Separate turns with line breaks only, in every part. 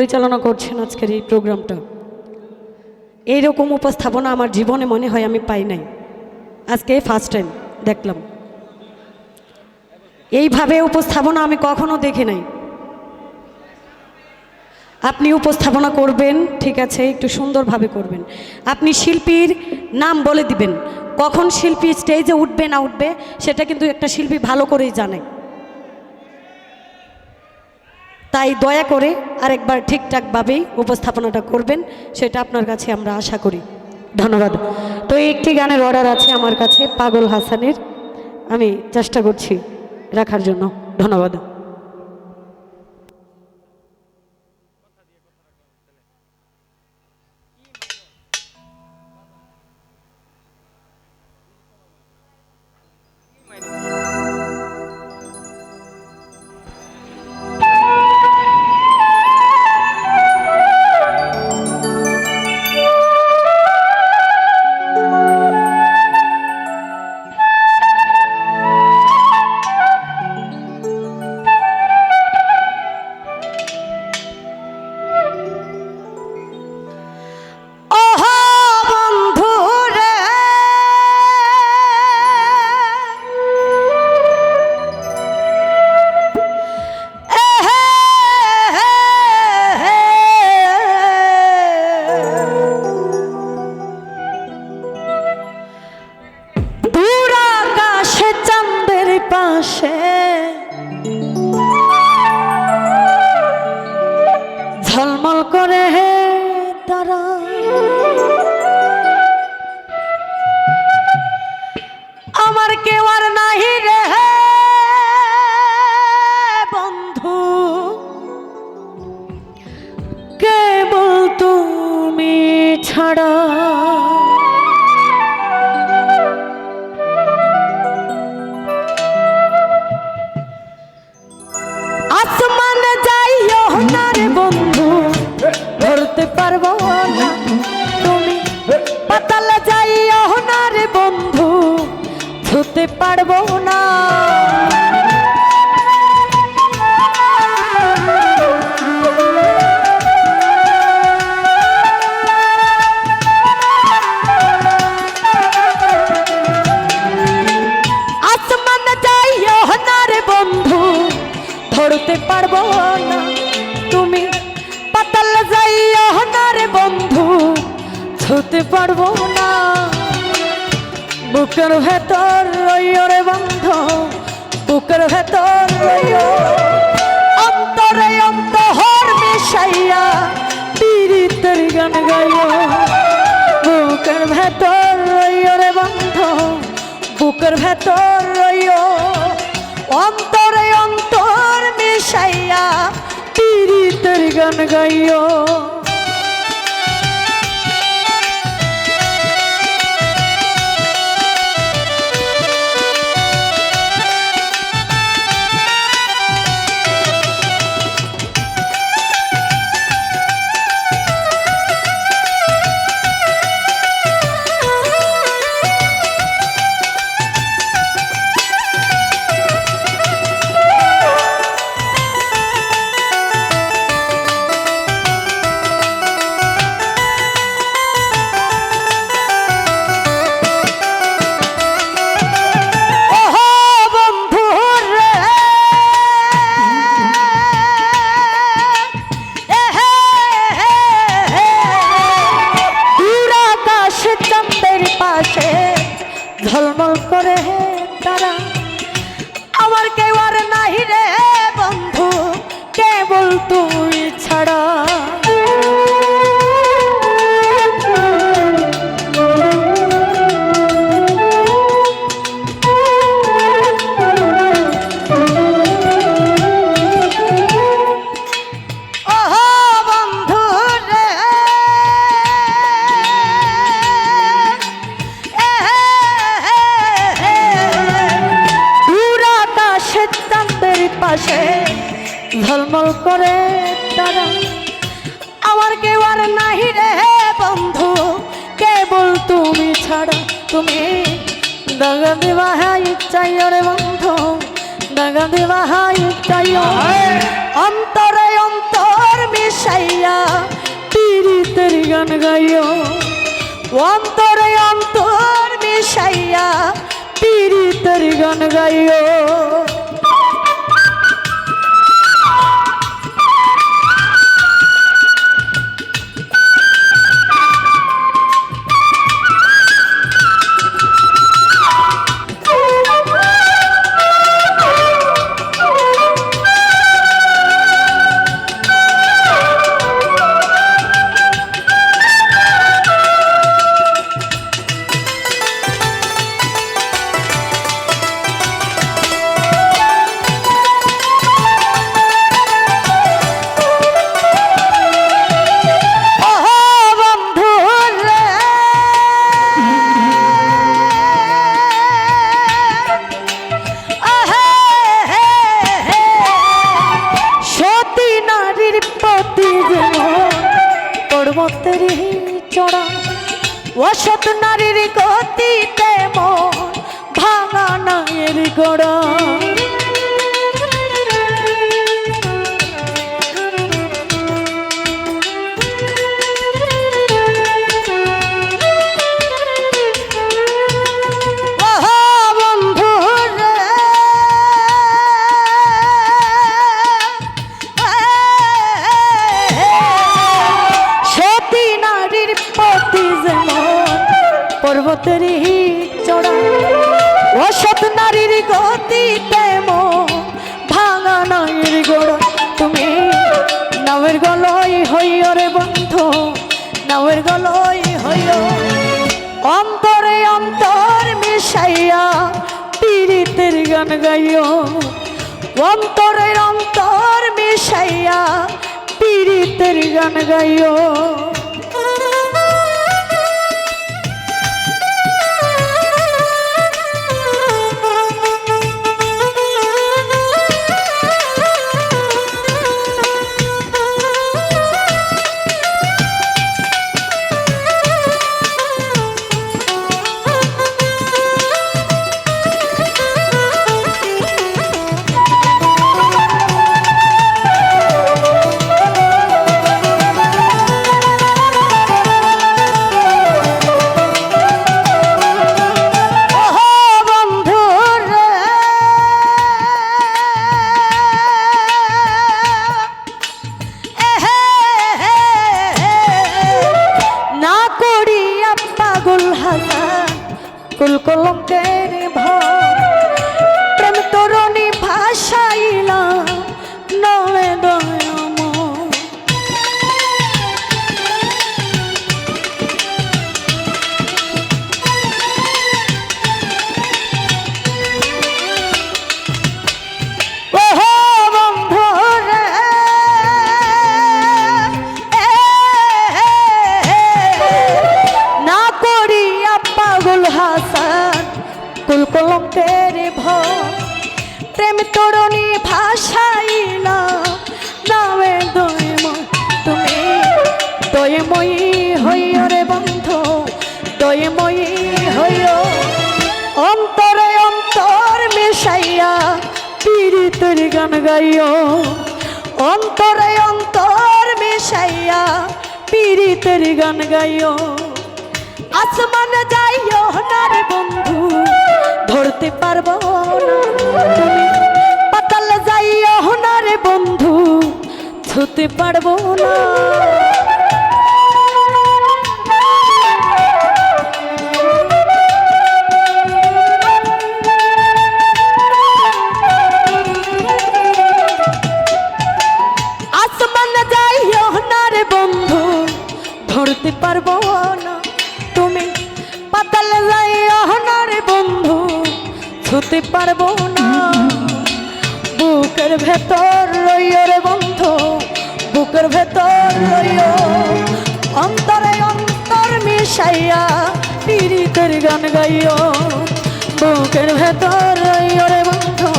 পরিচালনা করছেন আজকের এই প্রোগ্রামটা। এইরকম উপস্থাপনা আমার জীবনে মনে হয় আমি পাই নাই। আজকে ফার্স্ট টাইম দেখলাম। এইভাবে উপস্থাপনা আমি কখনো দেখি নাই। আপনি উপস্থাপনা করবেন, ঠিক আছে, একটু সুন্দরভাবে করবেন। আপনি শিল্পীর নাম বলে দিবেন। কখন শিল্পী স্টেজে উঠবে না উঠবে, সেটা কিন্তু একটা শিল্পী ভালো করেই জানে। তাই দয়া করে আরেকবার ঠিকঠাকভাবেই উপস্থাপনাটা করবেন, সেটা আপনার কাছে আমরা আশা করি। ধন্যবাদ। তো একটি গানের অর্ডার আছে আমার কাছে, পাগল হাসানের। আমি চেষ্টা করছি রাখার জন্য। ধন্যবাদ। পাশে ঝলমল করে হে ধরতে পারব না। তুমি পাতাল যাইও না রে বন্ধু, ছুতে পারব না। বুকের ভেতর রইও রে বন্ধ, বুকের ভেতর রইও। অন্তরে অন্তহর মিশাইয়া পীড়িতের গান গাইও। বুকের ভেতর রইও রে বন্ধ, বুকের ভেতর অন্তরে অন্তর গাইও। তুই ছাড়া তুমি। দাগা দেওয়া হাই চাই রে বন্ধু। দাগা দেওয়া হাই চাই অন্তরে অন্তর মিশ মিশাইয়া পীড়িতের গান গাইও। অন্তরে অন্তর মিশাইয়া পীড়িতের গান গাইও। অসৎ নারীর গতিতে মন ভাঙা নায়ের গোড়া পর্বতের চড়া। অসৎ নারীর গতি তেমন, ভাঙা নায়ের গোড়া। তুমি নামের গলই হইও রে বন্ধু, নামের গলই হইও। অন্তরে অন্তর মিশাইয়া পীড়িতের গান গাইও। অন্তরে অন্তর মিশাইয়া পীড়িতের গান গাইও। ভয় প্রেম তরণী ভাসাইলা নামে দয়ময়। তুমি দয়ময়ী হইও রে বন্ধু, দয়ময়ী হইও। অন্তরে অন্তর মিশাইয়া পীড়িতের গান গাইও। অন্তরে অন্তর মিশাইয়া পীড়িতের গান গাইও। আসমান যাইও না বন্ধু ধরতে পারব পাতাল যাইও না রে বন্ধু, ছুতে পারব না। ধরতে পারব না। তুমি পাতাল যাইও না রে বন্ধু ছুতে পারব না। বুকের ভেতর রইও রে বন্ধু, বুকের ভেতর রইও অন্তরে অন্তর মিশাইয়া পীড়িতের গান গাইও বুকের ভেতর রইও রে বন্ধু,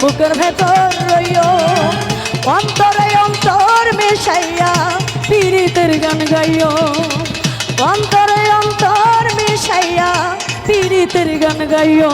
বুকের ভেতর রইও অন্তরে অন্তর মিশাইয়া পীড়িতের গান গাইও অন্তরে অন্তর মিশাইয়া পীড়িতের গান গাইও